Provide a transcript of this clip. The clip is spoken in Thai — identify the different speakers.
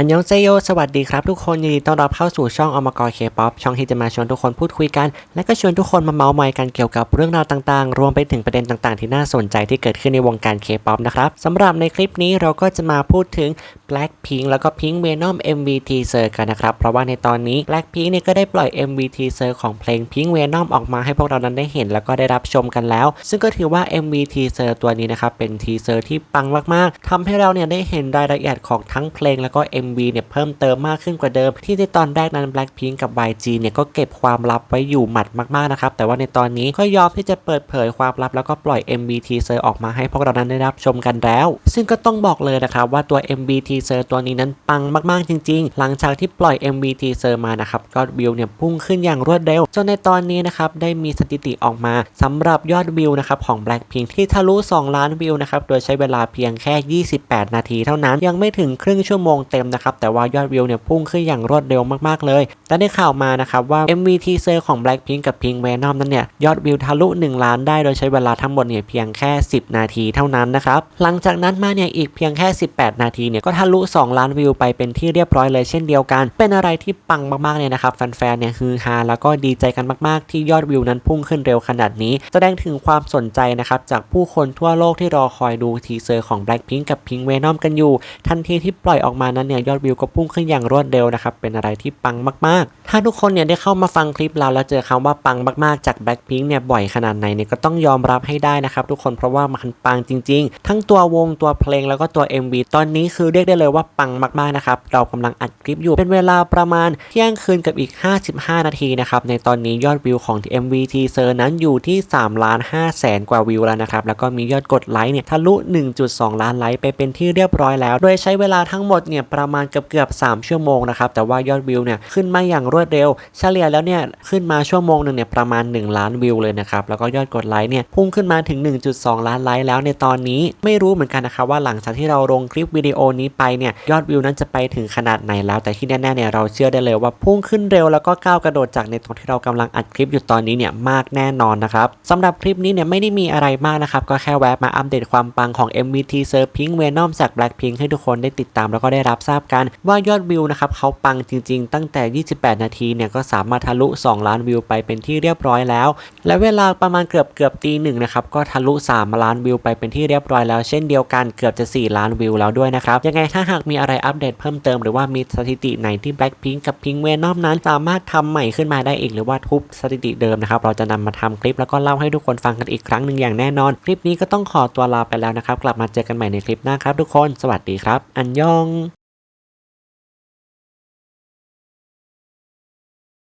Speaker 1: อันยองเซโย สวัสดีครับทุกคนยินดีต้อนรับเข้าสู่ช่องอมกรเคป๊อปช่องที่จะมาชวนทุกคนพูดคุยกัน และก็ชวนทุกคนมาเมาส์มอยกันเกี่ยวกับเรื่องราวต่างๆ รวมไปถึงประเด็นต่างๆ ที่น่าสนใจที่เกิดขึ้นในวงการเคป๊อปนะครับสำหรับในคลิปนี้เราก็จะมาพูดถึง Blackpink แล้วก็ Pink Venom MV Teaser กันนะครับ เพราะว่าในตอนนี้ Blackpink เนี่ยก็ได้ปล่อย MV Teaser ของเพลง Pink Venom ออกมาให้พวกเรานั้นได้เห็นแล้วก็ได้รับชมกันแล้ว ซึ่งก็ถือว่า MV Teaser ตัวนี้นะครับเป็น Teaser ที่ปังมากๆทำให้เราเนี่ยได้เห็นรายละเอียดของทั้งเพลงแล้วก็ MV เนี่ยเพิ่มเติมมากขึ้นกว่าเดิม ที่ในตอนแรกนั้น Blackpink กับ YG เนี่ยก็เก็บความลับไว้อยู่หมัดมากๆนะครับแต่ว่าในตอนนี้ก็ยอมที่จะเปิดเผยความลับแล้วก็ปล่อย MV Teaser ออกมาให้พวกเรานั้นได้รับชมกันแล้ว ซึ่งก็ต้องบอกเลยนะครับว่าตัว MV Teaser ตัวนี้นั้นปังมากๆจริง ๆ หลังจากที่ปล่อย MV Teaser มานะครับยอดวิวเนี่ยพุ่งขึ้นอย่างรวดเร็วจนในตอนนี้นะครับได้มีสถิติออกมาสำหรับยอดวิวนะครับของ Blackpink ที่ทะลุ 2 ล้านวิวนะครับโดยใช้เวลาเพียงแค่ 28 นาทีเท่านั้นยังไม่ถึงครึ่งชั่วโมงเต็มนะครับแต่ว่ายอดวิวเนี่ยพุ่งขึ้นอย่างรวดเร็วมากๆเลยและได้ข่าวมานะครับว่า MV Teaser ของ Blackpink กับ Pink Venom นั้นเนี่ยยอดวิวทะลุ 1 ล้านได้โดยใช้เวลาทั้งหมดเนี่ยเพียงแค่ 10 นาทีเท่านั้นนะครับหลังจากนั้นมาเนี่ยอีกเพียงแค่ 18 นาทีเนี่ยก็ทะลุ 2 ล้านวิวไปเป็นที่เรียบร้อยเลยเช่นเดียวกัน เป็นอะไรที่ปังมากๆเลยนะครับแฟนๆเนี่ยฮือฮาแล้วก็ดีใจกันมากๆ ที่ยอดวิวนั้นพุ่งขึ้นเร็วขนาดนี้ แสดงถึงความสนใจนะครับจากผู้คนทั่วโลกที่รอคอยดูทีเซอร์ของ Blackpink กับ Pink Venom กันอยู่ ทันทีที่ปล่อยออกมานั้นเนี่ยยอดวิวก็พุ่งขึ้นอย่างรวดเร็วนะครับเป็นอะไรที่ปังมากถ้าทุกคนเนี่ยได้เข้ามาฟังคลิปเราแล้วเจอคำว่าปังมากๆจาก Blackpink เนี่ยบ่อยขนาดไหนเนี่ยก็ต้องยอมรับให้ได้นะครับทุกคนเพราะว่ามันปังจริง ๆ ทั้งตัววงตัวเพลงแล้วก็ตัว MV ตอนนี้คือเรียกได้เลยว่าปังมากๆนะครับเรากำลังอัดคลิปอยู่เป็นเวลาประมาณเที่ยงคืนกับอีก 55 นาทีนะครับในตอนนี้ยอดวิวของ MV Teaser นั้นอยู่ที่3ล้าน5แสนกว่าวิวแล้วนะครับแล้วก็มียอดกดไลค์เนี่ยทะลุ 1.2 ล้านไลค์ไปเป็นที่เรียบร้อยแล้ว โดยใช้เวลาทั้งหมดเนี่ยประมาณเกือบเกือบ3ชั่วโมงนะครับแต่ว่ายอดวิวเนี่ยขึ้นมาอย่างรวดเร็ว เฉลี่ยแล้วเนี่ยขึ้นมาชั่วโมงหนึ่งเนี่ยประมาณ 1 ล้านวิวเลยนะครับ แล้วก็ยอดกดไลค์เนี่ยพุ่งขึ้นมาถึง 1.2 ล้านไลค์แล้วในตอนนี้ไม่รู้เหมือนกันนะครับว่าหลังจากที่เราลงคลิปวิดีโอนี้ไปเนี่ยยอดวิวนั้นจะไปถึงขนาดไหนแล้ว แต่ที่แน่ๆเนี่ยเราเชื่อได้เลยว่าพุ่งขึ้นเร็วแล้วก็ก้าวกระโดดจากในตรงที่เรากำลังอัดคลิปอยู่ตอนนี้เนี่ยมากแน่นอนนะครับสำหรับคลิปนี้เนี่ยไม่ได้มีอะไรมากนะครับก็แค่แวะมาอัปเดตความปังของ MVT s e r p i n k Venom จาก Blackpink ให้ทุกคนได้ติดตามแล้วก็ได้รับทราบกันว่ายอดวิวนะครับเขาปังจริง ๆ ตั้งแต่ 28 นาทีเนี่ยก็สามารถทะลุ 2 ล้านวิวไปเป็นที่เรียบร้อยแล้ว และเวลาประมาณเกือบเกือบตีหนึ่งนะครับก็ทะลุ 3 ล้านวิวไปเป็นที่เรียบร้อยแล้ว เช่นเดียวกันเกือบจะ 4 ล้านวิวแล้วด้วยนะครับยังไงถ้าหากมีอะไรอัปเดตเพิ่มเติมหรือว่ามีสถิติไหนที่ Blackpink กับ Pink Venom นั้นสามารถทำใหม่ขึ้นมาได้อีกหรือว่าทุบสถิติเดิมนะครับเราจะนำมาทำคลิปแล้วก็เล่าให้ทุกคนฟังกันอีกครั้งหนึ่งอย่างแน่นอน คลิปนี้ก็ต้องขอตัวลาไปแล้วนะครับกลับมาเจอกันใหม่ในคลิปหน้าครับทุกคน สวัสดีครับ อันยอง